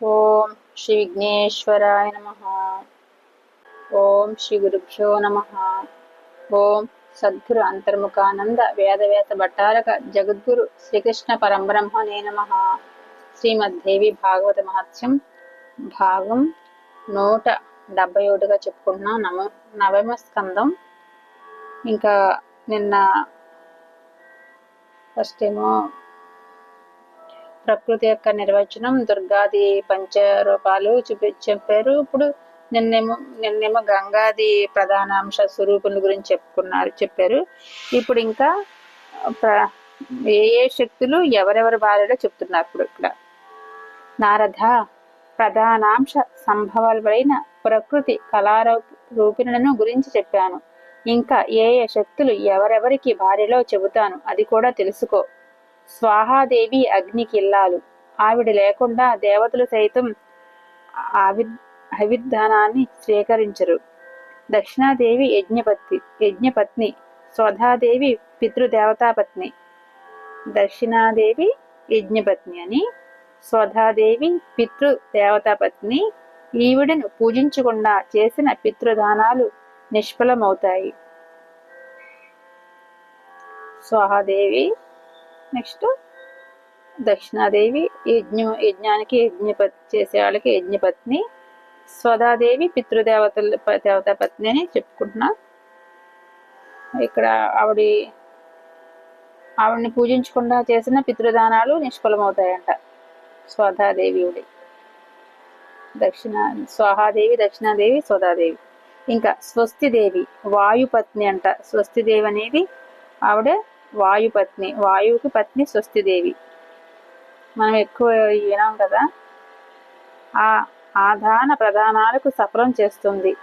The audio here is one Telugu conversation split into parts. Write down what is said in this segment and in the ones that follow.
ఓం శ్రీ విఘ్నేశ్వరాయ నమ ఓం శ్రీ గురుభ్యో నమ ఓం సద్గురు అంతర్ముఖానంద వేదవేత భట్టారక జగద్గురు శ్రీకృష్ణ పరంబ్రహ్మణే నమ శ్రీమద్దేవి భాగవత మహత్యం భాగం నూట డెబ్బై ఒకటిగా చెప్పుకుంటున్నాం. నవ నవమ స్కందం. ఇంకా నిన్న ఫస్ట్ ఏమో ప్రకృతి యొక్క నిర్వచనం దుర్గాది పంచరూపాలు చూపి చెప్పారు. ఇప్పుడు నిన్నేమో నిన్నేమో గంగాది ప్రధానాంశ స్వరూపుల గురించి చెప్పుకున్నారు చెప్పారు. ఇప్పుడు ఇంకా ప్ర ఏ ఏ శక్తులు ఎవరెవరి భార్యలో చెప్తున్నారు ఇప్పుడు ఇక్కడ? నారద ప్రధానాంశ సంభవాలైన ప్రకృతి కళారూప రూపిణులను గురించి చెప్పాను. ఇంకా ఏ ఏ శక్తులు ఎవరెవరికి భార్యలో చెబుతాను అది కూడా తెలుసుకో. స్వాహాదేవి అగ్ని కిల్లాలు. ఆవిడ లేకుండా దేవతలు సైతం ఆవి అవిధానాన్ని స్వీకరించరు. దక్షిణాదేవి యజ్ఞపత్ని యజ్ఞపత్ని స్వధాదేవి పితృదేవతాపత్ని. దక్షిణాదేవి యజ్ఞపత్ని అని స్వధాదేవి పితృ దేవతాపత్ని ఈవిడను పూజించకుండా చేసిన పితృదానాలు నిష్ఫలమవుతాయి. స్వాహాదేవి నెక్స్ట్ దక్షిణాదేవి యజ్ఞ యజ్ఞానికి యజ్ఞపతి చేసే వాళ్ళకి యజ్ఞపత్ని స్వదాదేవి పితృదేవతల దేవతా పత్ని అని చెప్పుకుంటున్నా. ఇక్కడ ఆవిడ ఆవిడని పూజించకుండా చేసిన పితృదానాలు నిష్ఫలమవుతాయంట. స్వధాదేవి దక్షిణ స్వాహాదేవి దక్షిణాదేవి స్వదాదేవి. ఇంకా స్వస్తిదేవి వాయుపత్ని అంట. స్వస్తిదేవి అనేది ఆవిడ వాయుపత్ని వాయువుకి పత్ని స్వస్తిదేవి. మనం ఎక్కువ వినాం కదా? ఆ ఆధాన ప్రధానాలకు సఫలం చేస్తుంది.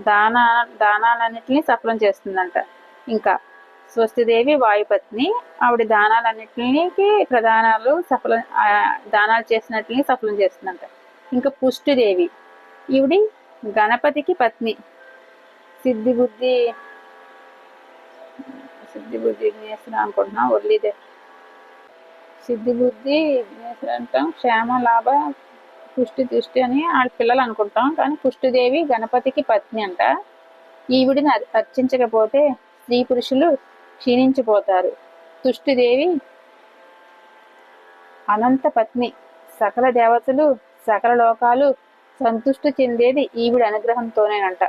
దాన దానాలన్నింటినీ సఫలం చేస్తుందంట. ఇంకా స్వస్తిదేవి వాయుపత్ని ఆవిడ దానాలన్నింటికి ప్రధానాలు సఫలం దానాలు చేసినట్లని సఫలం చేస్తుందంట. ఇంకా పుష్టిదేవి. ఈవిడి గణపతికి పత్ని. సిద్ధి బుద్ధి సిద్ధి బుద్ధి విఘ్నేశ్వర అనుకుంటున్నాం ఒర్లిదే సిద్ధి బుద్ధి విఘ్నేశ్వర అంటాం క్షేమ లాభ పుష్టి తుష్టి అని ఆడ పిల్లలు అనుకుంటాం. కానీ పుష్టిదేవి గణపతికి పత్ని అంట. ఈవిడిని అర్చించకపోతే స్త్రీ పురుషులు క్షీణించిపోతారు. తుష్టిదేవి అనంత పత్ని. సకల దేవతలు సకల లోకాలు సంతుష్టి చెందేది ఈవిడ అనుగ్రహంతోనేనంట.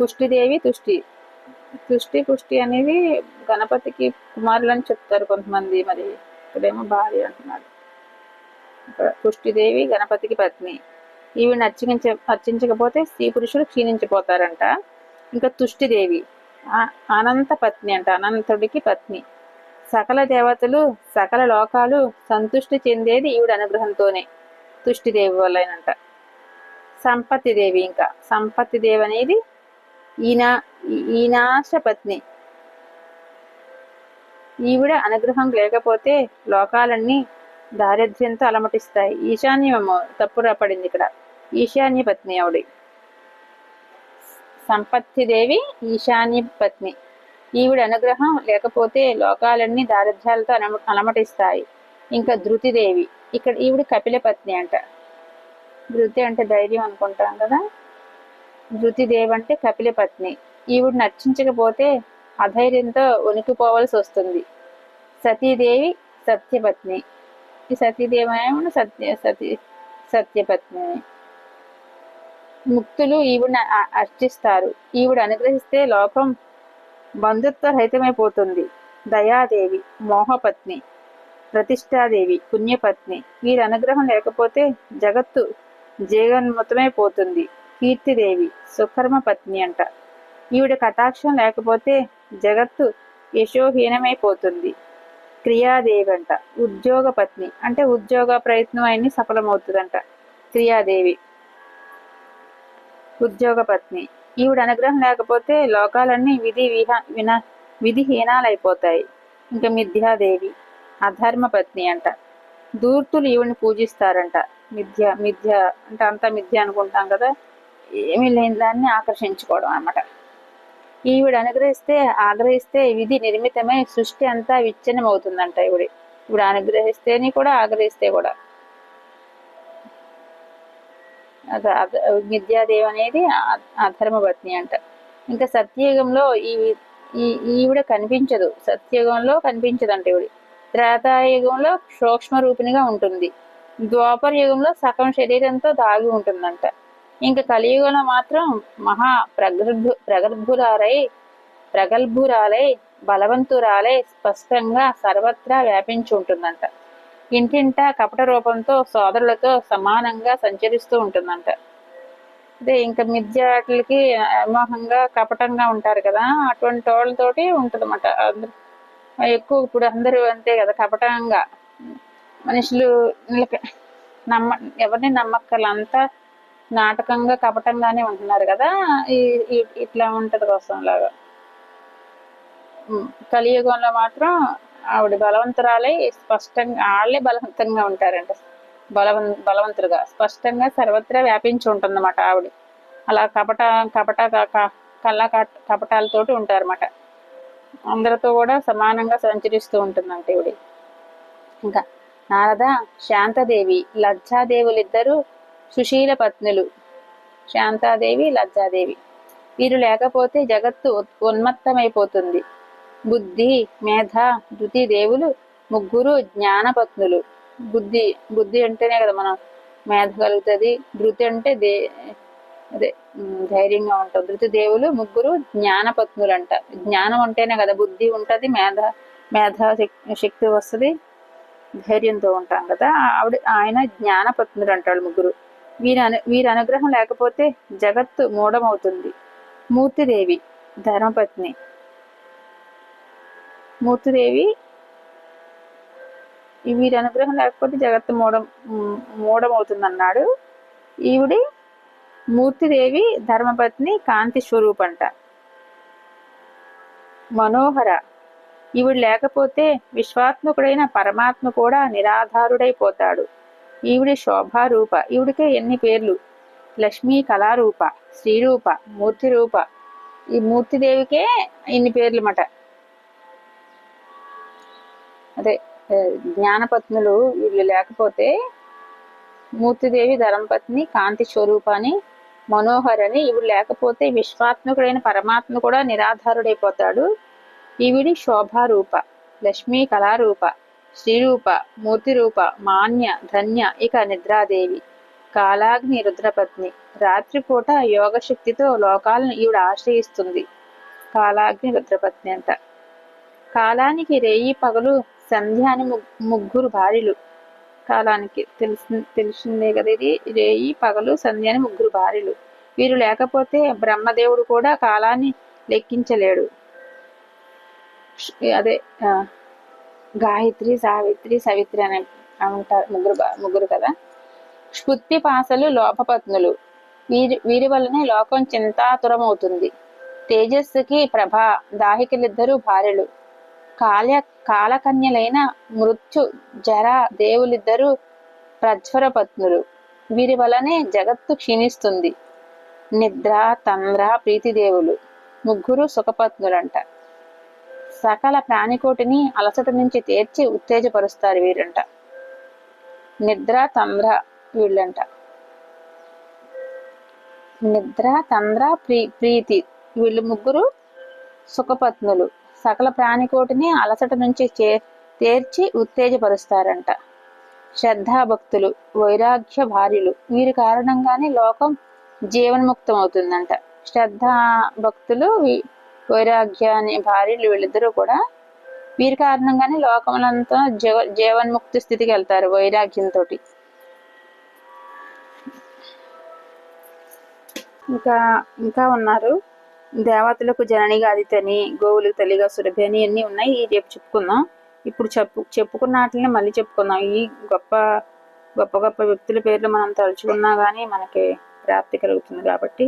పుష్టిదేవి తుష్టి. తుష్టి పుష్టి అనేది గణపతికి కుమారులు అని చెప్తారు కొంతమంది. మరి ఇక్కడేమో భార్య అంటున్నారు పుష్టిదేవి గణపతికి పత్ని. ఈవిని అర్చించ అర్చించకపోతే స్త్రీ పురుషులు క్షీణించిపోతారంట. ఇంకా తుష్టిదేవి అనంత పత్ని అంట. అనంతుడికి పత్ని. సకల దేవతలు సకల లోకాలు సంతుష్టి చెందేది ఈవిడ అనుగ్రహంతోనే. తుష్టిదేవి వల్లనంట. సంపత్తిదేవి ఇంకా. సంపత్తిదేవి అనేది ఈనా ఈనాశ పత్ని ఈవిడ అనుగ్రహం లేకపోతే లోకాలన్నీ దారిద్ర్యంతో అలమటిస్తాయి. ఈశాన్యమో తప్పు పడింది ఇక్కడ. ఈశాన్య పత్ని ఆవిడ. సంపత్తిదేవి ఈశాన్య పత్ని. ఈవిడ అనుగ్రహం లేకపోతే లోకాలన్నీ దారిద్ర్యాలతో అలమటిస్తాయి. ఇంకా ధృతిదేవి. ఇక్కడ ఈవిడ కపిల పత్ని అంట. ధృతి అంటే ధైర్యం అనుకుంటాం కదా? ధృతిదేవ్ అంటే కపిల పత్ని. ఈవిడ నర్చించకపోతే అధైర్యంతో ఉనికిపోవలసి వస్తుంది. సతీదేవి సత్యపత్ని. ఈ సతీదేవి సత్య సతీ సత్యపత్ని. ముక్తులు ఈవిడ అర్చిస్తారు. ఈవిడ అనుగ్రహిస్తే లోకం బంధుత్వ రహితమైపోతుంది దయాదేవి మోహపత్ని ప్రతిష్టాదేవి పుణ్యపత్ని. వీరి అనుగ్రహం లేకపోతే జగత్తు జీవన్ముతమైపోతుంది కీర్తిదేవి సుకర్మ పత్ని అంట. ఈవిడ కటాక్షం లేకపోతే జగత్తు యశోహీనమైపోతుంది. క్రియాదేవి అంట ఉద్యోగ పత్ని అంటే ఉద్యోగ ప్రయత్నం అయిన సఫలమవుతుందంట. క్రియాదేవి ఉద్యోగ పత్ని ఈవిడ అనుగ్రహం లేకపోతే లోకాలన్నీ విధి విహా విన విధిహీనాలైపోతాయి ఇంకా మిథ్యాదేవి అధర్మ పత్ని అంట. దూర్తులు ఈవిడిని పూజిస్తారంట. మిథ్య మిథ్య అంటే అంతా మిథ్య అనుకుంటాం కదా. ఏమీ లేని దాన్ని ఆకర్షించుకోవడం అనమాట ఈవిడ అనుగ్రహిస్తే ఆగ్రహిస్తే విధి నిర్మితమై సృష్టి అంతా విచ్ఛిన్నం అవుతుందంట ఈవిడి ఇప్పుడు అనుగ్రహిస్తేని కూడా ఆగ్రహిస్తే కూడా. విద్యాదేవి అనేది అధర్మ అధర్మపత్ని అంట. ఇంకా సత్యయుగంలో ఈ ఈ ఈవిడ కనిపించదు. సత్యయుగంలో కనిపించదంట ఈవిడ. త్రేతాయుగంలో సూక్ష్మ రూపిణిగా ఉంటుంది. ద్వాపర యుగంలో సగం శరీరంతో దాగి ఉంటుందంట. ఇంకా కలియుగంలో మాత్రం మహా ప్రగర్భు ప్రగర్భురాలై ప్రగల్భురాలై బలవంతురాలై స్పష్టంగా సర్వత్రా వ్యాపించి ఉంటుందంట. ఇంటింటా కపట రూపంతో సోదరులతో సమానంగా సంచరిస్తూ ఉంటుందంట. అదే ఇంకా మిథ్యాటలకి అమోహంగా కపటంగా ఉంటారు కదా అటువంటి వాళ్ళతోటి ఉంటుందన్నమాట. అందరు ఎక్కువ ఇప్పుడు అందరూ అంతే కదా కపటంగా. మనుషులు నమ్మ ఎవరిని నమ్మక్కర్ల? అంతా నాటకంగా కపటంగానే ఉంటున్నారు కదా ఈ ఇట్లా ఉంటది కోసం లాగా. కలియుగంలో మాత్రం ఆవిడ బలవంతురాలై స్పష్టంగా వాళ్ళే బలవంతంగా ఉంటారంట. బలవం బలవంతులుగా స్పష్టంగా సర్వత్రా వ్యాపించి ఉంటుందన్నమాట ఆవిడ. అలా కపట కపట కళ్ళ కట్- కపటాలతోటి ఉంటారన్నమాట. అందరితో కూడా సమానంగా సంచరిస్తూ ఉంటుందంట ఈవిడ. ఇంకా నారద శాంతదేవి లజ్జాదేవులిద్దరూ సుశీల పత్నులు శాంతాదేవి లజ్జాదేవి. వీరు లేకపోతే జగత్తు ఉత్- ఉన్మత్తమైపోతుంది. బుద్ధి మేధ ధృతి దేవులు ముగ్గురు జ్ఞానపత్నులు బుద్ధి బుద్ధి అంటేనే కదా మనం మేధ కలుగుతుంది ధృతి అంటే దే అదే ధైర్యంగా ఉంటాం. ధృతి దేవులు ముగ్గురు జ్ఞానపత్నులు అంట జ్ఞానం ఉంటేనే కదా బుద్ధి ఉంటుంది మేధ మేధ శక్తి వస్తుంది ధైర్యంతో ఉంటాం కదా. ఆవిడ ఆయన జ్ఞానపత్నులు అంటాడు ముగ్గురు. వీరి అను వీరి అనుగ్రహం లేకపోతే జగత్తు మూఢమవుతుంది. మూర్తిదేవి ధర్మపత్ని. మూర్తిదేవి వీరి అనుగ్రహం లేకపోతే జగత్తు మూఢం మ్, ఈవిడి మూర్తిదేవి ధర్మపత్ని కాంతి స్వరూపంట. మనోహర ఈవిడ లేకపోతే విశ్వాత్మకుడైన పరమాత్మ కూడా నిరాధారుడైపోతాడు. ఈవిడి శోభారూప ఈవిడికే ఎన్ని పేర్లు? లక్ష్మీ కళారూప శ్రీరూప మూర్తి రూప. ఈ మూర్తిదేవికే ఇన్ని పేర్లు మాట అదే జ్ఞానపత్నులు వీళ్ళు లేకపోతే మూర్తిదేవి ధర్మపత్ని కాంతి స్వరూపాన్ని మనోహరని ఇవి లేకపోతే విశ్వాత్మకుడైన పరమాత్మ కూడా నిరాధారుడైపోతాడు. ఈవిడి శోభారూప లక్ష్మీ కళారూప శ్రీరూప మూర్తి రూప మాన్య ధన్య ఇక నిద్రాదేవి. కాలాగ్ని రుద్రపత్ని. రాత్రిపూట యోగశక్తితో లోకాలను ఈవిడ ఆశ్రయిస్తుంది. కాలాగ్ని రుద్రపత్ని అంట. కాలానికి రేయి పగలు సంధ్యాని ముగ్గురు భార్యలు. కాలానికి తెలిసి తెలిసిందే కదా ఇది? రేయి పగలు సంధ్యాని ముగ్గురు భార్యలు. వీరు లేకపోతే బ్రహ్మదేవుడు కూడా కాలాన్ని లెక్కించలేడు. అదే గాయత్రి సావిత్రి సవిత్రి అనే అంటారు ముగ్గురు ముగ్గురు కదా? స్ఫుత్తి పాసలు లోపపత్నులు. వీరి వీరి వల్లనే లోకం చింతాతురమవుతుంది. తేజస్సుకి ప్రభ దాహికలిద్దరూ భార్యలు. కాల కాలకన్యలైన మృత్యు జర దేవులిద్దరూ ప్రజ్వర పత్నులు వీరి వలనే జగత్తు క్షీణిస్తుంది. నిద్ర తంద్ర ప్రీతిదేవులు. ముగ్గురు సుఖపత్నులంట. సకల ప్రాణికోటిని అలసట నుంచి తీర్చి ఉత్తేజపరుస్తారు వీరంట. నిద్ర తంద్ర వీళ్ళంట. నిద్ర తంద్ర ప్రీ ప్రీతి వీళ్ళు ముగ్గురు సుఖపత్నులు. సకల ప్రాణికోటిని అలసట నుంచి చే తీర్చి ఉత్తేజపరుస్తారంట. శ్రద్ధాభక్తులు వైరాగ్య భార్యలు. వీరి కారణంగానే లోకం జీవన్ముక్తం అవుతుందంట శ్రద్ధా భక్తులు వైరాగ్య అనే భార్యలు వీళ్ళిద్దరూ కూడా వీరి కారణంగానే లోకములంతా జీవ జీవన్ముక్తి స్థితికి వెళ్తారు వైరాగ్యంతో ఇంకా ఇంకా ఉన్నారు. దేవతలకు జననిగా అదితని గోవులకు తల్లిగా సురభి అని అన్ని ఉన్నాయి ఈ రేపు చెప్పుకుందాం. ఇప్పుడు చెప్పు చెప్పుకున్న వాటిని మళ్ళీ చెప్పుకుందాం. ఈ గొప్ప గొప్ప గొప్ప వ్యక్తుల పేర్లు మనం తలుచుకున్నా కానీ మనకి ప్రాప్తి కలుగుతుంది కాబట్టి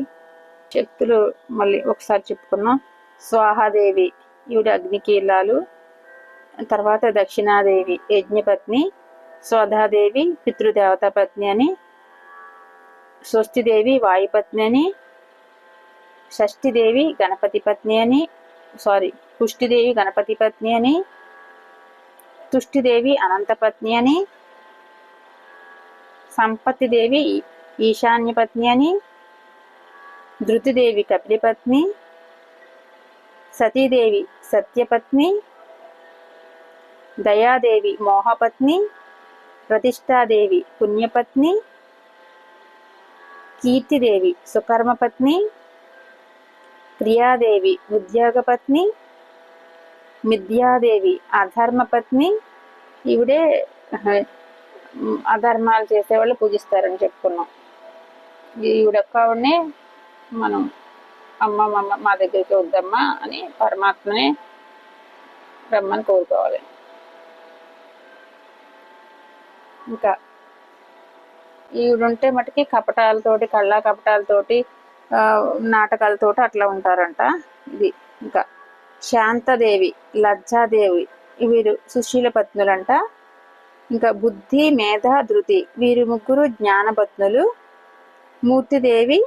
శక్తులు మళ్ళీ ఒకసారి చెప్పుకుందాం. స్వాహాదేవి ఈవిడ అగ్నికీలాలు తర్వాత దక్షిణాదేవి యజ్ఞపత్ని. స్వధాదేవి పితృదేవతాపత్ని అని. స్వస్తిదేవి వాయుపత్ని అని. షష్ఠిదేవి గణపతి పత్ని అని. సారీ పుష్టిదేవి గణపతి పత్ని అని. తుష్టిదేవి అనంతపత్ని అని. సంపత్తిదేవి ఈశాన్య పత్ని అని. ధృతిదేవి కపిలిపత్ని. సతీదేవి సత్యపత్ని దయాదేవి మోహపత్ని ప్రతిష్టాదేవి పుణ్యపత్ని కీర్తిదేవి సుకర్మపత్ని ప్రియాదేవి ఉద్యోగపత్ని మిథ్యాదేవి అధర్మపత్ని. ఈవిడే అధర్మాలు చేసేవాళ్ళు పూజిస్తారని చెప్పుకున్నాం. ఈవిడొక్కనే మనం అమ్మ మమ్మ మా దగ్గరికి వద్దమ్మా అని పరమాత్మనే రమ్మని కోరుకోవాలి. ఇంకా ఈవిడుంటే మటుకి కపటాలతోటి కళ్ళ కపటాలతోటి నాటకాలతోటి అట్లా ఉంటారంట ఇది ఇంకా శాంతదేవి లజ్జాదేవి వీరు సుశీల పత్నులంట. ఇంకా బుద్ధి మేధ ధృతి వీరి ముగ్గురు జ్ఞానపత్నులు. మూర్తిదేవి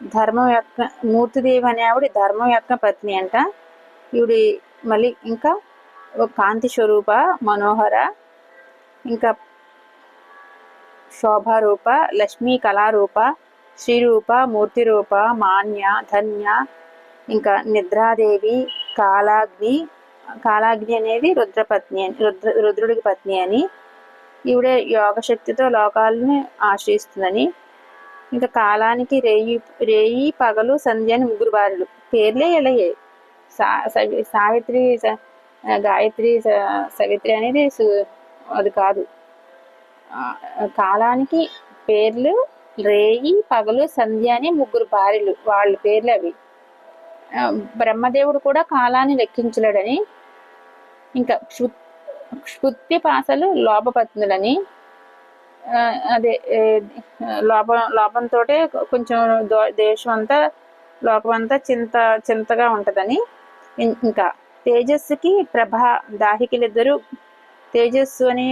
ధర్మం యొక్క మూర్తిదేవి అనే ఆవిడ ధర్మం యొక్క పత్ని అంట. ఈవిడి మళ్ళీ ఇంకా కాంతి స్వరూప మనోహర ఇంకా శోభారూప లక్ష్మీ కళారూప శ్రీరూప మూర్తిరూప మాన్య ధన్య ఇంకా నిద్రాదేవి కాలాగ్ని కాలాగ్ని అనేది రుద్రపత్ని అని రుద్ర రుద్రుడికి పత్ని అని. ఈవిడే యోగశక్తితో లోకాలని ఆశ్రయిస్తుందని ఇంకా కాలానికి రేయి రేయి పగలు సంధ్య అని ముగ్గురు భార్యలు పేర్లే ఇలాగే సా సావిత్రి గాయత్రి సవిత్రి అనేది అది కాదు. కాలానికి పేర్లు రేయి పగలు సంధ్య అని ముగ్గురు భార్యలు వాళ్ళ పేర్లు అవి. బ్రహ్మదేవుడు కూడా కాలాన్ని లెక్కించలేడని ఇంకా క్షుత్తి పాసలు లోపపత్నులని అదే లోపం లోపంతో కొంచెం దేశం అంతా లోకమంతా అంతా చింత చింతగా ఉంటుందని. ఇంకా తేజస్సుకి ప్రభ దాహికులిద్దరూ తేజస్సు అని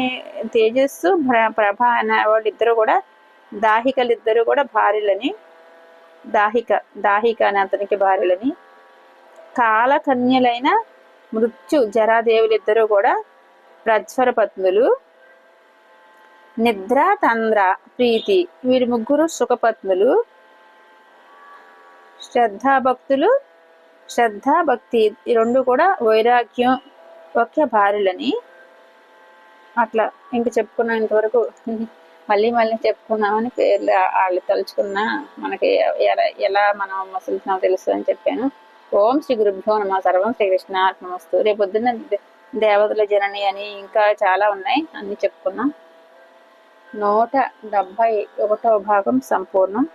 తేజస్సు ప్రభ అనే వాళ్ళిద్దరు కూడా దాహికలిద్దరూ కూడా భార్యలని దాహిక దాహిక అనే అతనికి భార్యలని. కాలకన్యలైన మృత్యు జరాదేవులిద్దరూ కూడా ప్రజ్వర పత్నులు నిద్ర తంద్ర ప్రీతి వీరి ముగ్గురు సుఖపత్నులు. శ్రద్ధాభక్తులు శ్రద్ధాభక్తి ఈ రెండు కూడా వైరాగ్యం ఒకే భార్యలని. అట్లా ఇంక చెప్పుకున్న ఇంతవరకు. మళ్ళీ మళ్ళీ చెప్పుకున్నామని పేర్లు వాళ్ళు తలుచుకున్నా మనకి ఎలా ఎలా మనం మసులుతున్నామో తెలుసు అని చెప్పాను. ఓం శ్రీ గురుభ్యో నమ. సర్వం శ్రీకృష్ణ నమస్తు రేపొద్దున దేవతల జనని అని ఇంకా చాలా ఉన్నాయి. అన్ని చెప్పుకున్నాం. నూట డెబ్భై ఒకటో భాగం సంపూర్ణం.